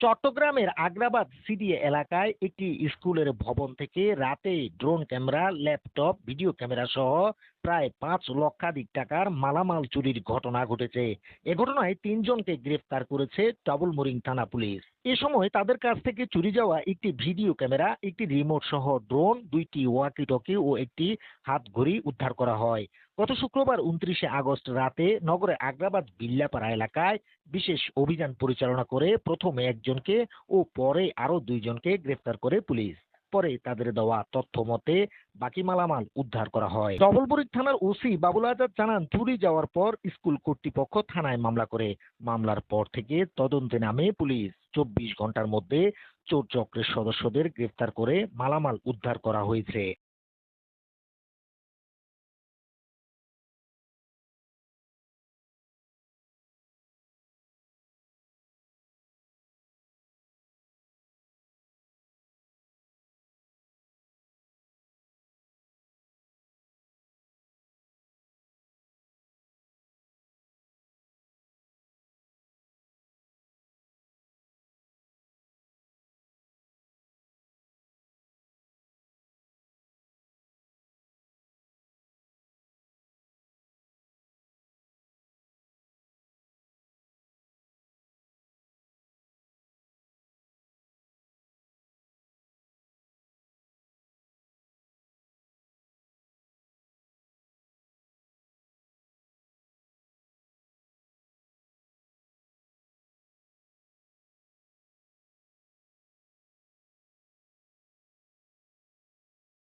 চট্টগ্রামের আগ্রাবাদ সিডি এলাকায় একটি স্কুলের ভবন থেকে রাতে drone camera, laptop, video camera সহ প্রায় পাঁচ লক্ষাধিক টাকার মালামাল চুরির ঘটনা ঘটেছে। এ ঘটনায় তিনজনকে গ্রেফতার করেছে ডাবলমোরিং থানা পুলিশ। এ সময় তাদের কাছ থেকে চুরি যাওয়া একটি ভিডিও ক্যামেরা, একটি রিমোট সহ ড্রোন, দুইটি ওয়াকি টকি ও একটি হাত ঘড়ি উদ্ধার করা হয়। গত শুক্রবার উনত্রিশে আগস্ট রাতে নগরের আগ্রাবাদ বিল্লাপাড়া এলাকায় বিশেষ অভিযান পরিচালনা করে প্রথমে একজনকে ও পরে আরও দুইজনকে গ্রেফতার করে পুলিশ। পরে তাদের দেওয়া তথ্য মতে বাকি মালামাল উদ্ধার করা হয়। ডবলবুরি থানার ওসি বাবুল আজাদ জানান, চুরি যাওয়ার পর স্কুল কর্তৃপক্ষ থানায় মামলা করে। মামলার পর থেকে তদন্তে নামে পুলিশ। চব্বিশ ঘণ্টার মধ্যে চোর চক্রের সদস্যদের গ্রেফতার করে মালামাল উদ্ধার করা হয়েছে।